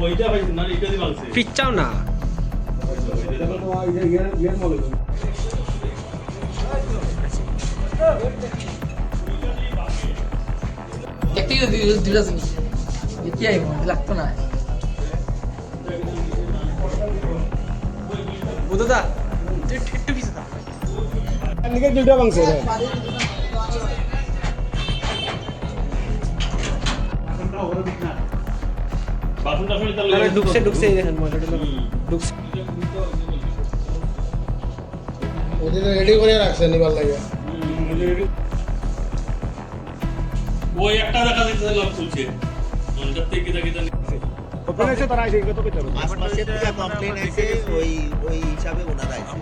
ওইটা পাইছেন না এটা দিয়ে ভাঙছে পিচ্চাও না একটি দুটা জিনিস কি আইব লাগতো না বুধদা তুই একটু পিছে থাক এদিকে দুইটা ঢুকছে ঢুকছে দেখেন ময়লাটা ঢুকছে। ওদের রেডি করে রাখছে নিবার লাগে। ওই একটা দেখা যাচ্ছে লক খুলছে মনটার থেকে কিতা কিতা ওখানে এসে তারা আইছে কত কইতে মাস মাসের কমপ্লেন আছে ওই ওই হিসাবে ওনারা আছে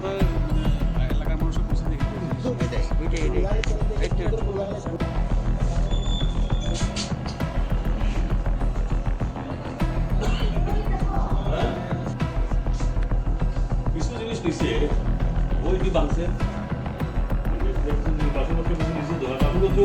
নিছে ওই কি ভাঙছে বাসনপত্র কিছু নিছে। তো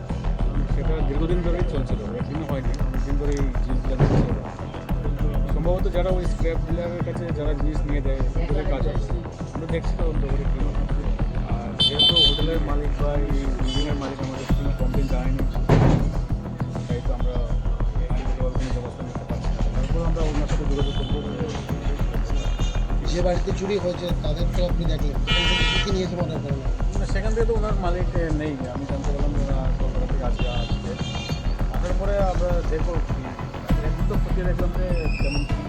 দীর্ঘদিন ধরেই চলছিল একদিনও হয়নি অনেকদিন ধরে এই জিনিসগুলো চলছিল। সম্ভবত যারা ওই স্ক্র্যাপ ডিলারের কাছে যারা জিনিস নিয়ে দেয় ওদের কাজ আছে আমরা দেখছি তো তদন্ত করে কী আর যেহেতু হোটেলের মালিক বা এই বিল্ডিংয়ের মালিক আমাদের কোনো কমপ্লেন জানায়নি তাই তো আমরা আইনগত কোনো ব্যবস্থা নিতে পারছি না। তারপর আমরা ওনার সাথে যোগাযোগ করব। যে বাড়িতে চুরি হয়েছে তাদের তো আপনি দেখলেন? সেখান থেকে কী কী নিয়েছে মনে করেন? না, সেখান থেকে তো ওনার মালিক নেই। আমি জানতে পারলাম যে ওনার আসবে। আসার পরে আমরা একদিন তো যে যেমন কি